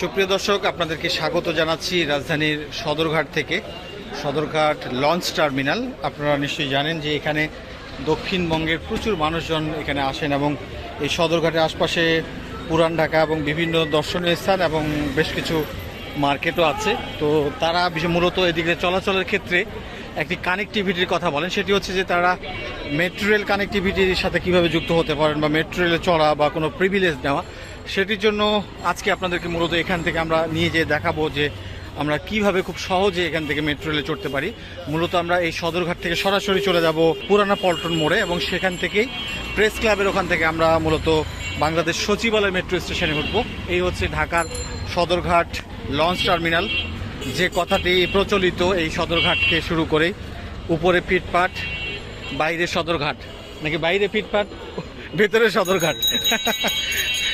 সুপ্রিয় দর্শক, আপনাদেরকে স্বাগত জানাচ্ছি রাজধানীর সদরঘাট থেকে। Sadarghat launch terminal. আপনারা নিশ্চয়ই জানেন যে এখানে দক্ষিণবঙ্গের প্রচুর মানুষজন এখানে আসেন এবং এই সদরঘাটের আশপাশে পুরান ঢাকা এবং বিভিন্ন দর্শনীয় স্থান এবং বেশ কিছু মার্কেটও আছে। তো তারা মূলত এদিকে চলাচলের ক্ষেত্রে একটি কানেক্টিভিটির কথা বলেন। সেটি হচ্ছে যে তারা মেট্রো রেল কানেক্টিভিটির সাথে কীভাবে যুক্ত হতে পারেন বা মেট্রো রেলে চড়া বা কোনো প্রিভিলেজ নেওয়া সেটির জন্য আজকে আপনাদেরকে মূলত এখান থেকে আমরা নিয়ে যেয়ে দেখাবো যে আমরা কীভাবে খুব সহজে এখান থেকে মেট্রো রেলে চড়তে পারি। মূলত আমরা এই সদরঘাট থেকে সরাসরি চলে যাব পুরানা পল্টন মোড়ে এবং সেখান থেকেই প্রেস ক্লাবের ওখান থেকে আমরা মূলত বাংলাদেশ সচিবালয় মেট্রো স্টেশনে উঠবো। এই হচ্ছে ঢাকার সদরঘাট লঞ্চ টার্মিনাল। যে কথাটি প্রচলিত এই সদরঘাটকে শুরু করে উপরে ফিটপাট বাইরে সদরঘাট, নাকি বাইরে ফিটপাট ভেতরে সদরঘাট।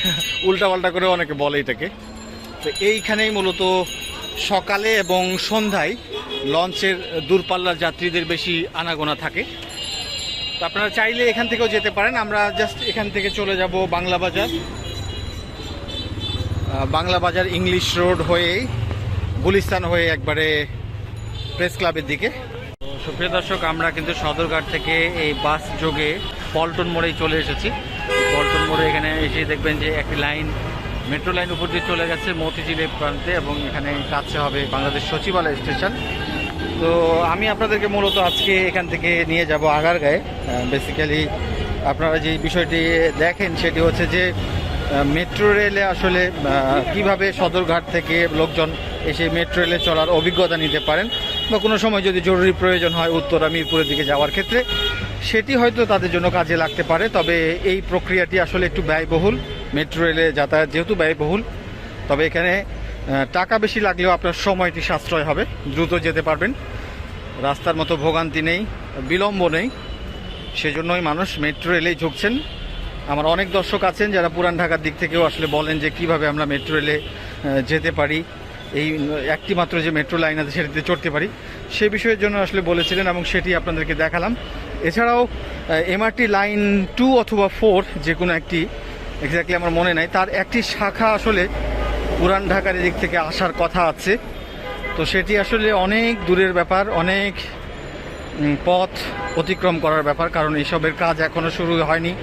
উল্টা পাল্টা করে অনেকে বলে এটাকে। তো এইখানেই মূলত সকালে এবং সন্ধ্যায় লঞ্চের দূরপাল্লার যাত্রীদের বেশি আনাগোনা থাকে। তো আপনারা চাইলে এখান থেকেও যেতে পারেন। আমরা জাস্ট এখান থেকে চলে যাব বাংলা বাজার। বাংলা বাজার ইংলিশ রোড হয়েই গুলিস্তান হয়ে একবারে প্রেস ক্লাবের দিকে। সুপ্রিয় দর্শক, আমরা কিন্তু সদরঘাট থেকে এই বাস যোগে পল্টন মোড়েই চলে এসেছি। পল্টন মোড়ে এখানে এসে দেখবেন যে একটি লাইন, মেট্রো লাইন উপর দিয়ে চলে গেছে মতিঝিলের প্রান্তে এবং এখানে কাছে হবে বাংলাদেশ সচিবালয় স্টেশন। তো আমি আপনাদেরকে মূলত আজকে এখান থেকে নিয়ে যাব আগারগাঁয়ে। বেসিক্যালি আপনারা যে বিষয়টি দেখেন সেটি হচ্ছে যে মেট্রো রেলে আসলে কীভাবে সদরঘাট থেকে লোকজন এসে মেট্রো রেলে চলার অভিজ্ঞতা নিতে পারেন বা কোনো সময় যদি জরুরি প্রয়োজন হয় উত্তরা মিরপুরের দিকে যাওয়ার ক্ষেত্রে সেটি হয়তো তাদের জন্য কাজে লাগতে পারে, তবে এই প্রক্রিয়াটি আসলে একটু ব্যয়বহুল। মেট্রো রেলে যাতায়াত যেহেতু ব্যয়বহুল, তবে এখানে টাকা বেশি লাগলেও আপনার সময়টি সাশ্রয় হবে, দ্রুত যেতে পারবেন। রাস্তার মতো ভোগান্তি নেই, বিলম্ব নেই, সেজন্যই মানুষ মেট্রো রেলেই ঝুঁকছেন। আমার অনেক দর্শক আছেন যারা পুরান ঢাকার দিক থেকেও আসলে বলেন যে কীভাবে আমরা মেট্রো রেলে যেতে পারি, এই একটি মাত্র যে মেট্রো লাইন আছে সেটিতে চড়তে পারি। সে বিষয়ের জন্য আসলে বলেছিলেন এবং সেটি আপনাদেরকে দেখালাম। এছাড়াও এমআরটি লাইন টু অথবা ফোর যে কোনো একটি এক্স্যাক্টলি আমার মনে নাই, তার একটি শাখা আসলে পুরান ঢাকার দিক থেকে আসার কথা আছে। তো সেটি আসলে অনেক দূরের ব্যাপার, অনেক পথ অতিক্রম করার ব্যাপার, কারণ এইসবের কাজ এখনও শুরু হয়নি।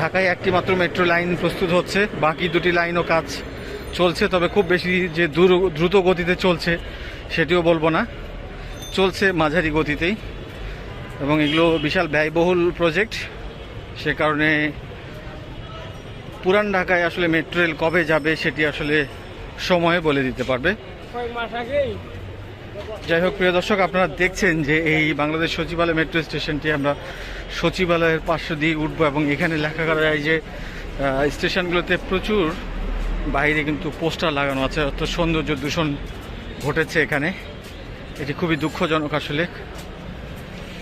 ঢাকায় একটি মাত্র মেট্রো লাইন প্রস্তুত হচ্ছে, বাকি দুটি লাইনও কাজ চলছে, তবে খুব বেশি যে দূর দ্রুত গতিতে চলছে, সেটিও বলব না। চলছে মাঝারি গতিতেই। এবং এগুলো বিশাল ব্যয়বহুল প্রজেক্ট সে কারণে পুরান ঢাকায় আসলে মেট্রো রেল কবে যাবে সেটি আসলে সময়ে বলে দিতে পারবে। যাই হোক প্রিয় দর্শক আপনারা দেখছেন যে এই বাংলাদেশ সচিবালয় মেট্রো স্টেশনটি আমরা সচিবালয়ের পার্শ্ব দিয়ে উঠবো এবং এখানে লেখা করা যায় যে স্টেশনগুলোতে প্রচুর বাইরে কিন্তু পোস্টার লাগানো আছে। অর্থ সৌন্দর্য দূষণ ঘটেছে এখানে। এটি খুবই দুঃখজনক আসলে।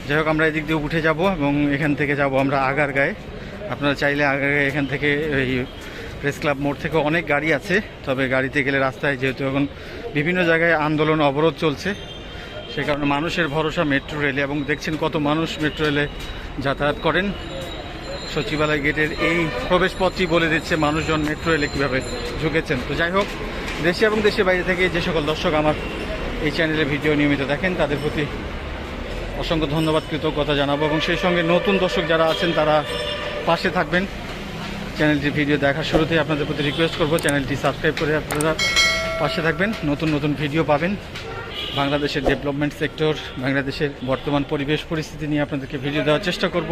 যাই হোক, আমরা এদিক দিয়ে উঠে যাব এবং এখান থেকে যাব আমরা আগার গায়ে আপনারা চাইলে আগারগাঁয়ে এখান থেকে এই প্রেস ক্লাব মোড় থেকে অনেক গাড়ি আছে, তবে গাড়িতে গেলে রাস্তায় যেহেতু এখন বিভিন্ন জায়গায় আন্দোলন, অবরোধ চলছে, সে কারণে মানুষের ভরসা মেট্রো রেলে এবং দেখছেন কত মানুষ মেট্রো রেলে যাতায়াত করেন। সচিবালয় গেটের এই প্রবেশপথটি বলে দিচ্ছে মানুষজন মেট্রো রেলে কীভাবে ঝুঁকেছেন তো যাই হোক, দেশে এবং দেশের বাইরে থেকে যে সকল দর্শক আমার এই চ্যানেলে ভিডিও নিয়মিত দেখেন, তাদের প্রতি অসংখ্য ধন্যবাদ, কৃতজ্ঞতা জানাব। এবং সেই সঙ্গে নতুন দর্শক যারা আছেন, তারা পাশে থাকবেন। চ্যানেলটি ভিডিও দেখার শুরুতেই আপনাদের প্রতি রিকোয়েস্ট করব, চ্যানেলটি সাবস্ক্রাইব করে আপনারা পাশে থাকবেন। নতুন নতুন ভিডিও পাবেন। বাংলাদেশের ডেভেলপমেন্ট সেক্টর বাংলাদেশের বর্তমান পরিবেশ পরিস্থিতি নিয়ে আপনাদেরকে ভিডিও দেওয়ার চেষ্টা করব।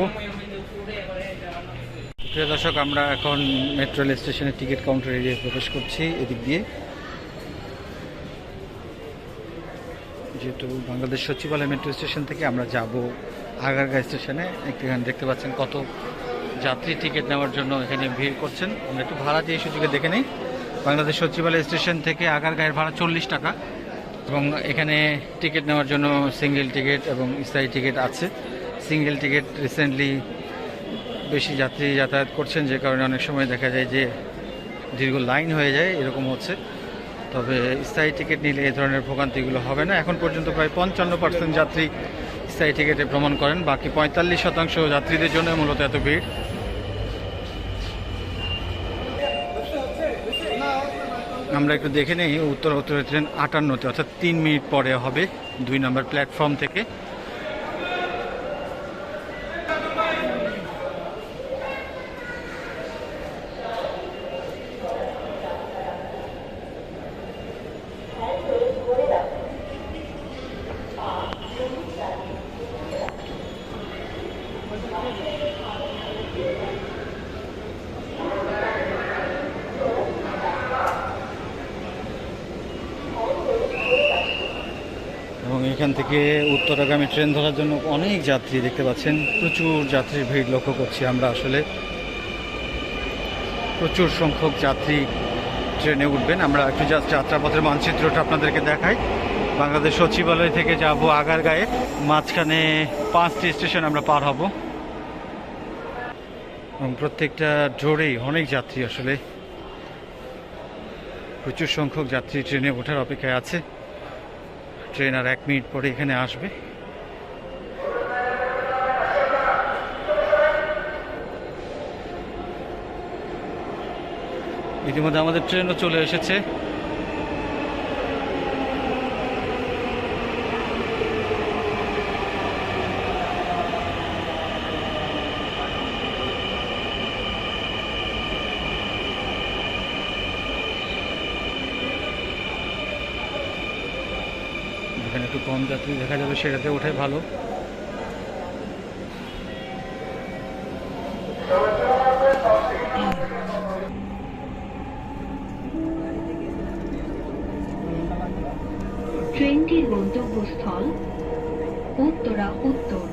প্রিয় দর্শক, আমরা এখন মেট্রো রেল স্টেশনের টিকিট কাউন্টার এরিয়ায় প্রবেশ করছি, এদিক দিয়ে। যেহেতু বাংলাদেশ সচিবালয় মেট্রো স্টেশন থেকে আমরা যাব আগারগাঁ স্টেশনে এখানে দেখতে পাচ্ছেন কত যাত্রী টিকিট নেওয়ার জন্য এখানে ভিড় করছেন। আমরা একটু ভাড়া দিয়ে সুযোগে দেখে নিই। বাংলাদেশ সচিবালয় স্টেশন থেকে আগারগাঁয়ের ভাড়া চল্লিশ টাকা এবং এখানে টিকিট নেওয়ার জন্য সিঙ্গেল টিকিট এবং স্থায়ী টিকিট আছে। সিঙ্গেল টিকিট রিসেন্টলি বেশি যাত্রী যাতায়াত করছেন, যে কারণে অনেক সময় দেখা যায় যে দীর্ঘ লাইন হয়ে যায়, এরকম হচ্ছে। তবে স্থায়ী টিকিট নিলে এই ধরনের ভোগান্তিগুলো হবে না। এখন পর্যন্ত প্রায় পঞ্চান্ন পার্সেন্ট যাত্রী স্থায়ী টিকিটে ভ্রমণ করেন। বাকি পঁয়তাল্লিশ শতাংশ যাত্রীদের জন্য মূলত এত ভিড়। আমরা একটু দেখে নেই উত্তর উত্তর ট্রেন আটান্নতে, অর্থাৎ তিন মিনিট পরে হবে দুই নম্বর প্ল্যাটফর্ম থেকে এবং এখান থেকে উত্তরাগামী ট্রেন ধরার জন্য অনেক যাত্রী দেখতে পাচ্ছেন। প্রচুর যাত্রীর ভিড় লক্ষ্য করছি আমরা আসলে। প্রচুর সংখ্যক যাত্রী ট্রেনে উঠবেন। আমরা একটু জাস্ট যাত্রাপথের মানচিত্রটা আপনাদেরকে দেখাই। বাংলাদেশ সচিবালয় থেকে যাব আগারগাঁয়ে। মাঝখানে পাঁচটি স্টেশন আমরা পার হব। এবং প্রত্যেকটা জোরেই অনেক যাত্রী আসলে। প্রচুর সংখ্যক যাত্রী ট্রেনে ওঠার অপেক্ষায় আছে। ট্রেন আর এক মিনিট পরে এখানে আসবে। ইতিমধ্যে আমাদের ট্রেনও চলে এসেছে। একটু কম যাত্রী দেখা যাবে, সেটাতে ওঠাই ভালো। ট্রেনটির গন্তব্যস্থল উত্তরা উত্তর,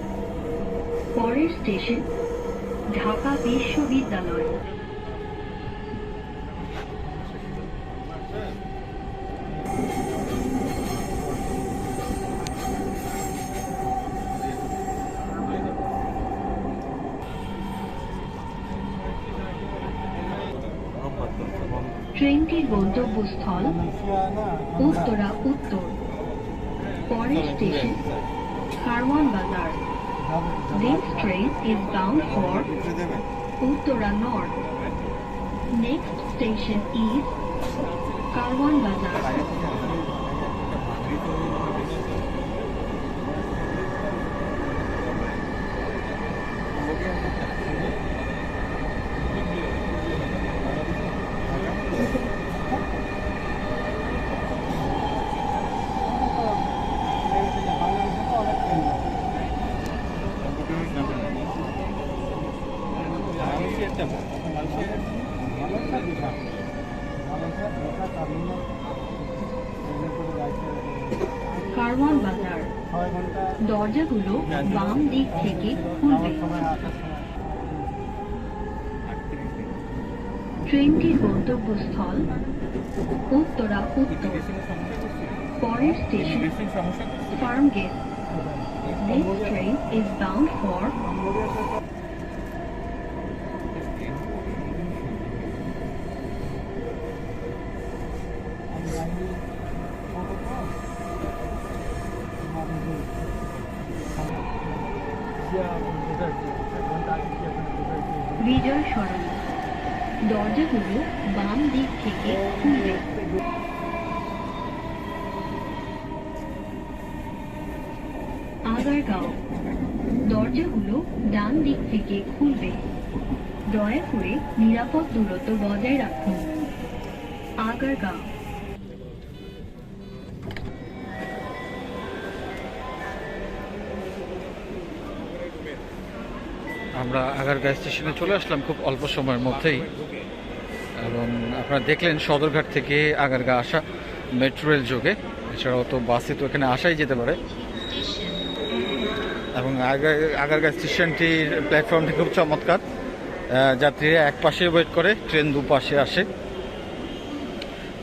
পরের স্টেশন ঢাকা বিশ্ববিদ্যালয়। ট্রেনটি গন্তব্যস্থল উত্তরা উত্তর পরে station Karwan Bazar. This train is down for Uttara North next station is Karwan Bazar. Karwan Bazar. দরজাগুলো বাম দিক থেকে খুলবে। ট্রেনটির গন্তব্যস্থল উত্তরা উত্তর। পরের station Farmgate This train is bound for Bijoy Sarani দরজাগুলো বাম দিক থেকে খুলবে। আগারগাঁও দরজাগুলো ডান দিক থেকে খুলবে। দয়া করে নিরাপদ দূরত্ব বজায় রাখুন। আগারগাঁও আমরা আগারগাঁ স্টেশনে চলে আসলাম খুব অল্প সময়ের মধ্যেই। এবং আপনারা দেখলেন সদরঘাট থেকে আগারগাঁ আসা মেট্রো রেল যোগে। এছাড়াও তো বাসে তো এখানে আসাই যেতে পারে। এবং আগা- আগারগাঁ স্টেশনটির প্ল্যাটফর্মটি খুব চমৎকার। যাত্রীরা এক পাশে ওয়েট করে, ট্রেন দুপাশে আসে।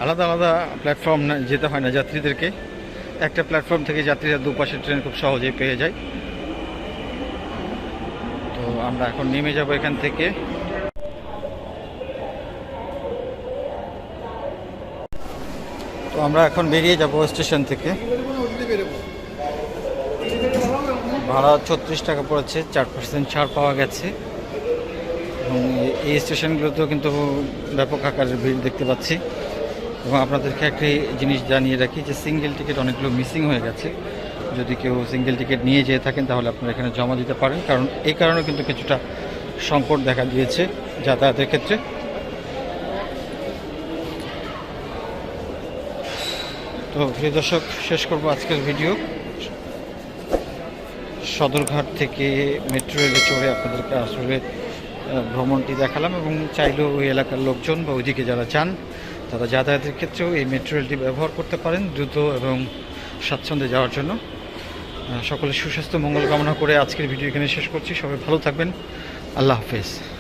আলাদা আলাদা প্ল্যাটফর্ম যেতে হয় না যাত্রীদেরকে। একটা প্ল্যাটফর্ম থেকে যাত্রীরা দুপাশে ট্রেন খুব সহজেই পেয়ে যায়। আমরা এখন নেমে যাব এখান থেকে। তো আমরা এখন বেরিয়ে যাব স্টেশন থেকে। ভাড়া ছত্রিশ টাকা পড়েছে, চার পার্সেন্ট ছাড় পাওয়া গেছে। এবং এই- স্টেশনগুলোতেও কিন্তু ব্যাপক আকারের ভিড় দেখতে পাচ্ছি। এবং আপনাদেরকে একটি জিনিস জানিয়ে রাখি যে সিঙ্গেল টিকিট অনেকগুলো মিসিং হয়ে গেছে। যদি কেউ সিঙ্গেল টিকিট নিয়ে যেয়ে থাকেন, তাহলে আপনারা এখানে জমা দিতে পারেন। কারণ এই কারণে কিন্তু কিছুটা সংকট দেখা দিয়েছে যাতায়াতের ক্ষেত্রে। তো প্রিয় দর্শক, শেষ করব আজকের ভিডিও। সদরঘাট থেকে মেট্রো রেলে চড়ে আপনাদেরকে আসলে ভ্রমণটি দেখালাম এবং চাইলেও ওই এলাকার লোকজন বা ওইদিকে যারা চান তারা যাতায়াতের ক্ষেত্রেও এই মেট্রো রেলটি ব্যবহার করতে পারেন দ্রুত এবং স্বাচ্ছন্দ্যে যাওয়ার জন্য। সকলের সুস্বাস্থ্য, মঙ্গল কামনা করে আজকের ভিডিও এখানে শেষ করছি। সবাই ভালো থাকবেন। আল্লাহ হাফেজ।